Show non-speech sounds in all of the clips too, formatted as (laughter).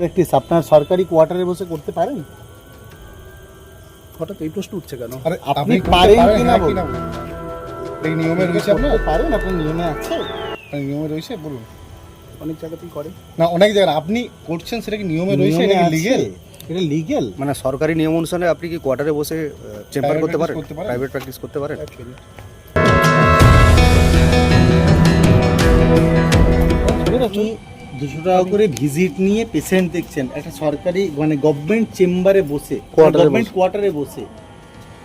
Practice আপনার সরকারি কোয়ার্টারে বসে করতে পারেন? হঠাৎ এই প্রশ্ন উঠছে কেন? আরে আপনি আপনি পারেন কিনা হ্যাঁ, বলুন? এই নিয়মে রয়েছে করতে পারেন আপনার নিয়মে আছে। আপনার নিয়মে রয়েছে বলুন। অনেক জায়গাতেই করে। না অনেক জায়গায় আপনি করছেন সেটা কি নিয়মে রয়েছে? আছে। লিগেল এটা লিগেল মানে সরকারি নিয়ম অনুসারে আপনি কি কোয়ার্টারে বসে চেম্বার করতে পারেন? প্রাইভেট প্র্যাকটিস করতে পারেন? আপনি দুশো টাকা করে ভিজিট নিয়ে পেশেন্ট দেখছেন একটা সরকারি মানে গভর্নমেন্ট চেম্বারে বসে গভর্নমেন্ট কোয়ার্টারে বসে।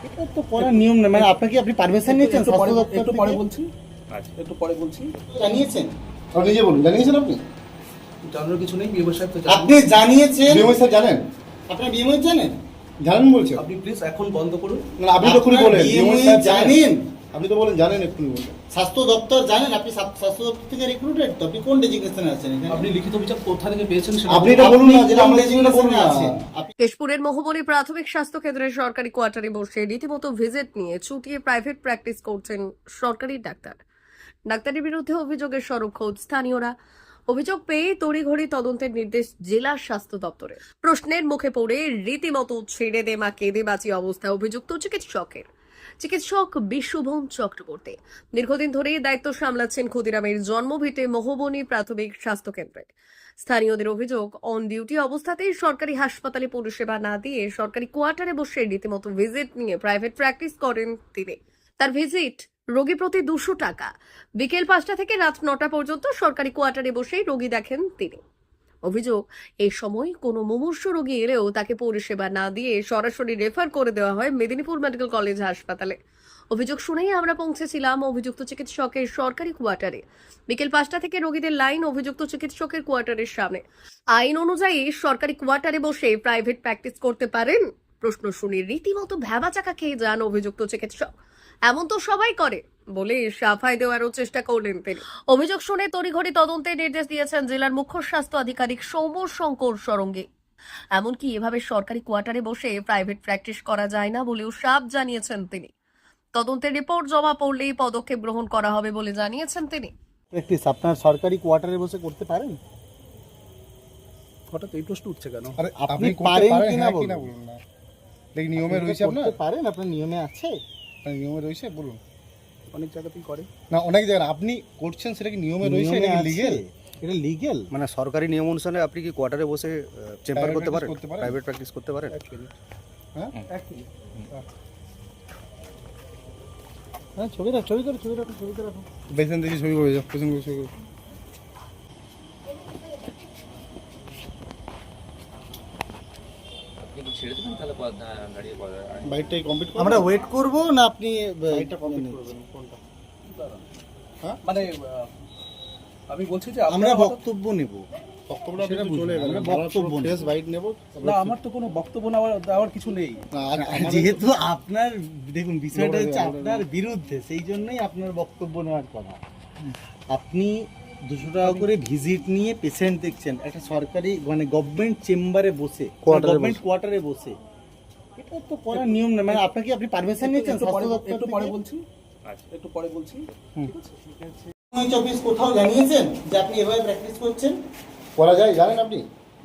এটা তো করার নিয়ম না মানে আপনাকে আপনি পারমিশন নিয়েছেন একটু পরে স্বাস্থ্য দপ্তর একটু পরে বলছি। একটু পরে বলছি। জানিয়েছেন? আপনি নিজে বলুন জানিয়েছেন আপনি? জানার কিছু নেই সাহেব। আপনি জানিয়েছেন? স্যার জানেন? আপনার বিএমএ জানেন? জানেন বলছেন আপনি প্লিজ এখন বন্ধ করুন। না, আপনি তো খুনি বলেন জানেন। আপনি তো বলেন জানেন এক্ষুনি বললেন স্বাস্থ্য দপ্তর জানেন আপনি স্বাস্থ্য দপ্তর থেকে রিক্রুটেড তো আপনি কোন ডেজিগনেশনে আছেন আপনি লিখিত অভিযোগ কোথা থেকে পেয়েছেন সেটা আপনি এটা বলুন না যেটা আমরা designation বলুন এ না আছেন? কেশপুরের মহুবনী প্রাথমিক স্বাস্থ্য কেন্দ্রের সরকারি কোয়ার্টারে বসে রীতিমতো ভিজিট নিয়ে চুটিয়ে প্রাইভেট প্র্যাকটিস করছেন সরকারি ডাক্তার। ডাক্তারের বিরুদ্ধে অভিযোগের সরব খোঁজ স্থানীয়রা। অভিযোগ পেয়ে তড়িঘড়ি তদন্তের নির্দেশ জেলা স্বাস্থ্য দপ্তরের। প্রশ্নের মুখে পড়ে রীতিমতো ছেড়ে দে মা কেঁদে বাঁচি অবস্থায় অভিযুক্ত চিকিৎসকের। চিকিৎসক বিশুভন চক্রবর্তী। দীর্ঘদিন ধরে দায়িত্ব সামলাচ্ছেন ক্ষুদিরামের জন্মভিটে মহুবনী প্রাথমিক স্বাস্থ্য কেন্দ্রে স্থানীয়দের অভিযোগ, অন ডিউটি অবস্থাতেই সরকারি হাসপাতালে পরিষেবা না দিয়ে সরকারি কোয়ার্টারে বসে রীতিমতো ভিজিট নিয়ে প্রাইভেট প্র্যাকটিস করেন তিনি। তার ভিজিট রোগী প্রতি দুশো টাকা। বিকেল পাঁচটা থেকে রাত নটা পর্যন্ত সরকারি কোয়ার্টারে বসেই রোগী দেখেন তিনি। অভিযোগ, এই সময় কোনো মুমূর্ষ রোগী এলেও তাকে পরিষেবা না দিয়ে সরাসরি রেফার করে দেওয়া হয় মেদিনীপুর মেডিকেল কলেজ হাসপাতালে। অভিযোগ শুনেই আমরা পৌঁছেছিলাম অভিযুক্ত চিকিৎসকের সরকারি কোয়ার্টারে। বিকেল পাঁচটা থেকে রোগীদের লাইন অভিযুক্ত চিকিৎসকের কোয়ার্টারের সামনে। আইন অনুযায়ী সরকারি কোয়ার্টারে বসে প্রাইভেট প্র্যাকটিস করতে পারেন? প্রশ্ন শুনে রীতিমতো ভ্যাবাচাকা খেয়ে যান অভিযুক্ত চিকিৎসক। এমন তো সবাই করে বলে সাফাই দেওয়ারও চেষ্টা করলেন তিনি। অভিযোগ শুনে তড়িঘড়ি তদন্তের নির্দেশ দিয়েছেন জেলার মুখ্য স্বাস্থ্য আধিকারিক সৌম্য শঙ্কর সরঙ্গে। এমনকি এভাবে সরকারি কোয়ার্টারে বসে প্রাইভেট প্র্যাকটিস করা যায় না বলেও সাপ জানিয়েছেন তিনি। তদন্তের রিপোর্ট জমা পড়লেই পদক্ষেপ গ্রহণ করা হবে বলে জানিয়েছেন তিনি। প্র্যাকটিস আপনার সরকারি কোয়ার্টারে বসে করতে পারেন? হঠাৎ এই প্রশ্ন উঠছে কেন? আরে আপনি আপনি পারেন কিনা হ্যাঁ, বলুন। না। নিয়মে রয়েছে এটা আপনার পারেন আপনার নিয়মে আছে। আপনার নিয়মে রয়েছে? বলুন। অনেক জায়গাতেই করে। না অনেক জায়গায় আপনি করছেন সেটা কি নিয়মে রয়েছে? এটা নিয়মে কি আছে। লিগেল এটা লিগেল মানে সরকারি নিয়ম অনুসারে আপনি কি কোয়ার্টারে বসে চেম্বার করতে পারেন? প্রাইভেট প্র্যাকটিস করতে পারেন? এক মিনিট হ্যাঁ? এক মিনিট হ্যাঁ ছবি রাখ ছবি করে ছবি রাখো ছবিতে রাখো পেশেন্ট দেখি ছবি করে যাও পেশেন্ট ছবি করে বাইকটাই কমপ্লিট আমরা ওয়েট করব না আপনি বাইকটা কমপ্লিট করবেন কোনটা? মানে আমি বলছি যে আমরা বক্তব্য নেব। বক্তব্যটা সেটা আপনি বুঝুন, চলে গেল আমরা বক্তব্য বক্তব্য নেব। ফেস বাইট নেব না আমার তো কোনো বক্তব্য নেওয়ার দেওয়ার কিছু নেই। আর- যেহেতু আপনার দেখুন বিষয়টা হচ্ছে আপনার বিরুদ্ধে সেই জন্যই আপনার বক্তব্য নেওয়ার কথা। আপনি দুশো টাকা করে ভিজিট নিয়ে পেশেন্ট দেখছেন একটা সরকারি মানে গভর্নমেন্ট চেম্বারে বসে গভর্নমেন্ট কোয়ার্টারে বসে। এটা তো করার নিয়ম না মানে আপনাকে আপনি পারমিশন নিয়েছেন একটু পরে স্বাস্থ্য একটু পরে বলছি। একটু পরে বলছি। কোথাও জানিয়েছেন যে আপনি এভাবে প্র্যাকটিস করছেন? করা যায় জানেন আপনি?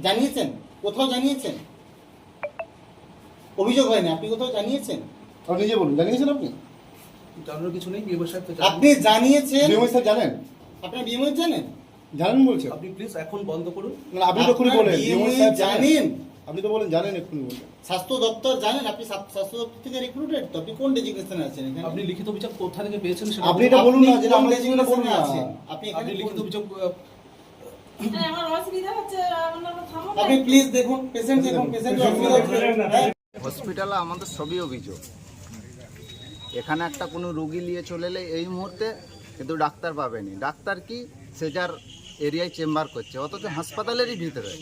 জানিয়েছেন? কোথাও জানিয়েছেন? অভিযোগ হয়নি আপনি কোথাও জানিয়েছেন? আপনি নিজে বলুন জানিয়েছেন আপনি? জানার কিছু নেই বিয়ে সাহেব আপনি জানিয়েছেন জানেন? আপনার বিএমএ জানেন? জানেন বলছেন আপনি প্লিজ এখন বন্ধ করুন। না, আপনি তো খুনি বলেন জানেন। আপনি তো বলেন জানেন এক্ষুনি বললেন স্বাস্থ্য দপ্তর জানেন আপনি স্বা- স্বাস্থ্য দপ্তর থেকে রিক্রুটেড তো আপনি কোন ডেজিগনেশনে আছেন এখানে? আপনি লিখিত অভিযোগ কোথা থেকে পেয়েছেন সেটা আপনি এটা বলুন না কোন আমরা designation বলুন না। আছেন? আপনি আপনি লিখিত অভিযোগ হ্যাঁ, আমার অসুবিধা হচ্ছে আপনি প্লিজ দেখুন পেশেন্ট দেখুন পেশেন্ট অসুবিধা হচ্ছে। হ্যাঁ? হসপিটালে আমাদের সবই অভিযোগ। এখানে একটা কোনো রুগী নিয়ে চলে এলে এই মুহূর্তে কিন্তু ডাক্তার পাবেনি। ডাক্তার কি সে যার এরিয়ায় চেম্বার করছে, অথচ হাসপাতালেরই ভিতরে।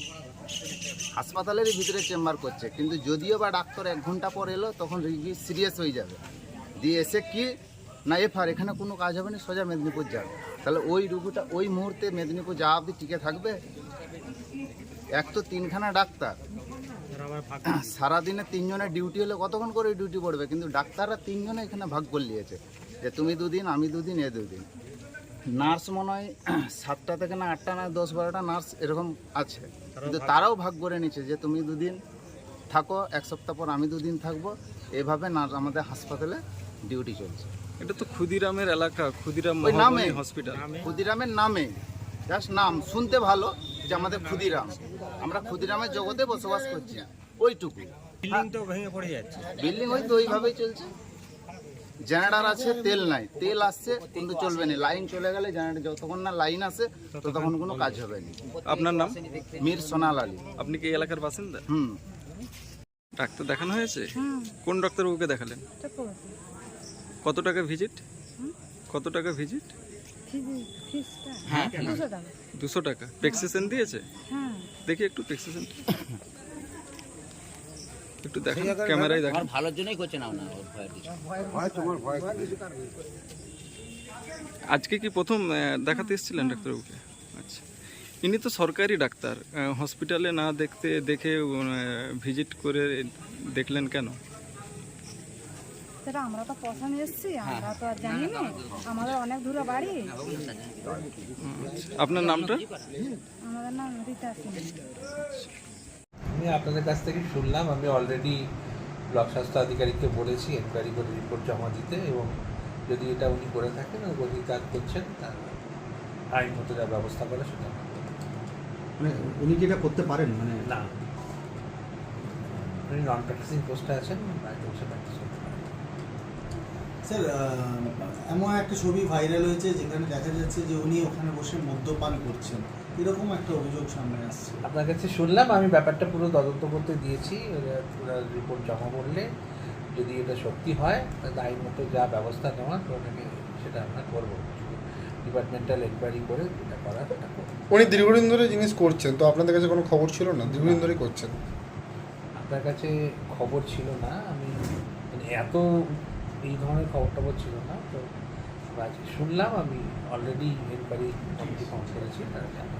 হাসপাতালেরই ভিতরে চেম্বার করছে, কিন্তু যদিও বা ডাক্তার এক ঘণ্টা পর এলো, তখন রুগী সিরিয়াস হয়ে যাবে। দিয়ে এসে কি? না এফার এখানে কোনো কাজ হবে না, সোজা মেদিনীপুর যাবে। তাহলে ওই রুগীটা ওই মুহূর্তে মেদিনীপুর যাওয়া অবধি টিকে থাকবে? এক তো তিনখানা ডাক্তার। সারাদিনে তিনজনের ডিউটি হলে কতক্ষণ করে ডিউটি পড়বে? কিন্তু ডাক্তাররা তিনজনে এখানে ভাগ করে নিয়েছে। যে তুমি দুদিন আমি দুদিন এ দুদিন। নার্স মনে হয় (clears throat) সাতটা থেকে না আটটা না দশ বারোটা নার্স এরকম আছে। কিন্তু তারাও ভাগ করে নিচ্ছে যে তুমি দুদিন থাকো এক সপ্তাহ পর আমি দুদিন থাকব। এভাবে নার্স আমাদের হাসপাতালে ডিউটি চলছে। এটা তো ক্ষুদিরামের এলাকা ক্ষুদিরাম ওই নামে। হসপিটাল ক্ষুদিরামের নামে। জাস্ট নাম শুনতে ভালো যে আমাদের ক্ষুদিরাম। আমরা ক্ষুদিরামের জগতে বসবাস করছি। ওইটুকু। বিল্ডিং তো ভেঙে পড়ে যাচ্ছে। বিল্ডিং ওই তো ওইভাবেই চলছে। জেনারেটর আছে তেল নাই। তেল আসছে কিন্তু চলবে না। লাইন চলে গেলে জেনারেটর যতক্ষণ না লাইন আসে ততক্ষণ কোনো কাজ হবে না। আপনার নাম? মীর সোনাল আলী। আপনি কি এই এলাকার বাসিন্দা? হুম। ডাক্তার দেখানো হয়েছে? কোন ডাক্তারবাবুকে দেখালেন? কত টাকা ভিজিট? কত টাকা ভিজিট? দুশো টাকা। প্রেসক্রিপশন দিয়েছে? দেখি একটু প্রেসক্রিপশন। একটু দেখেন ক্যামেরায় দেখেন। ভালোর জন্যই করছে না না ওর ভয়ের কিছু। আজকে কি প্রথম দেখাতে এসেছিলেন ডাক্তারবাবুকে? আচ্ছা। ইনি তো সরকারি ডাক্তার হসপিটালে না দেখতে দেখে ভিজিট করে দেখলেন কেন? সেটা আমরা তো পছন্দ এসেছি আমরা তো আর জানি না। আমাদের অনেক দূরে বাড়ি। আপনার নামটা? আমাদের নাম রীতা সিং আমি আপনাদের কাছ থেকে শুনলাম। আমি অলরেডি ব্লক স্বাস্থ্য আধিকারিককে বলেছি এনকোয়ারি করে রিপোর্ট জমা দিতে এবং যদি এটা উনি করে থাকেন উনি কাজ করছেন তার আইন মতো যা ব্যবস্থা করে সেটা মানে উনি কি এটা করতে পারেন? মানে না। উনি নন প্র্যাকটিসিং পোস্টে আছেন বাইরে বসে প্র্যাকটিস করতে পারেন। স্যার এমন একটা ছবি ভাইরাল হয়েছে যেখানে দেখা যাচ্ছে যে উনি ওখানে বসে মদ্যপান করছেন। এরকম একটা অভিযোগ সামনে আসছে। আপনার কাছে শুনলাম আমি ব্যাপারটা পুরো তদন্ত করতে দিয়েছি রিপোর্ট জমা করলে যদি এটা সত্যি হয় তাহলে আইন মতো যা ব্যবস্থা নেওয়ার ওটাকে সেটা আমরা করব। ডিপার্টমেন্টাল এনকোয়ারি করে যেটা করার সেটা করব। উনি দীর্ঘদিন ধরে জিনিস করছেন তো আপনাদের কাছে কোনো খবর ছিল না? দীর্ঘদিন ধরে করছেন। আপনার কাছে খবর ছিল না আমি মানে এত এই ধরনের খবর টবর ছিল না তো আজকে শুনলাম আমি অলরেডি এনকোয়ারি কমিটি ফর্ম করেছি তারা জানে